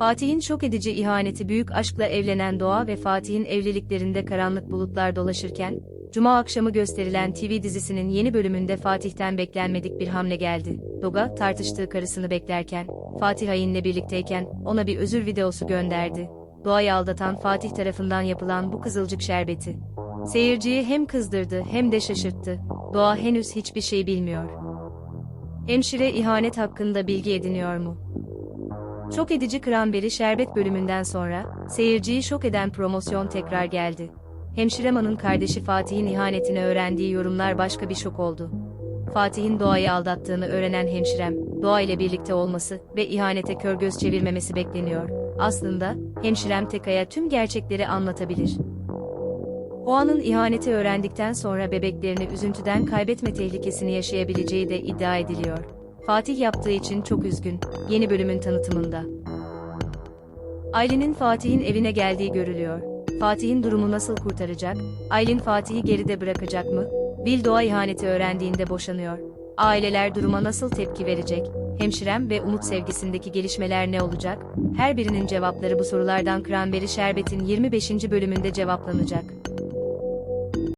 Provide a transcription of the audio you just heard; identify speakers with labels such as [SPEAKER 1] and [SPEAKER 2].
[SPEAKER 1] Fatih'in şok edici ihaneti büyük aşkla evlenen Doğa ve Fatih'in evliliklerinde karanlık bulutlar dolaşırken, Cuma akşamı gösterilen TV dizisinin yeni bölümünde Fatih'ten beklenmedik bir hamle geldi. Doga, tartıştığı karısını beklerken, Fatih Hayin'le birlikteyken, ona bir özür videosu gönderdi. Doğayı aldatan Fatih tarafından yapılan bu kızılcık şerbeti. Seyirciyi hem kızdırdı hem de şaşırttı. Doğa henüz hiçbir şey bilmiyor. Hemşire ihanet hakkında bilgi ediniyor mu? Şok edici kramberi şerbet bölümünden sonra, seyirciyi şok eden promosyon tekrar geldi. Hemşiremanın kardeşi Fatih'in ihanetini öğrendiği yorumlar başka bir şok oldu. Fatih'in Doğa'yı aldattığını öğrenen hemşirem, Doğa ile birlikte olması ve ihanete kör göz çevirmemesi bekleniyor. Aslında, hemşirem Teka'ya tüm gerçekleri anlatabilir. Doğan'ın ihaneti öğrendikten sonra bebeklerini üzüntüden kaybetme tehlikesini yaşayabileceği de iddia ediliyor. Fatih yaptığı için çok üzgün, yeni bölümün tanıtımında. Aylin'in Fatih'in evine geldiği görülüyor. Fatih'in durumu nasıl kurtaracak? Aylin Fatih'i geride bırakacak mı? Bil Doğa ihaneti öğrendiğinde boşanıyor. Aileler duruma nasıl tepki verecek? Hemşirem ve Umut sevgisindeki gelişmeler ne olacak? Her birinin cevapları bu sorulardan Kranberry Şerbet'in 25. bölümünde cevaplanacak.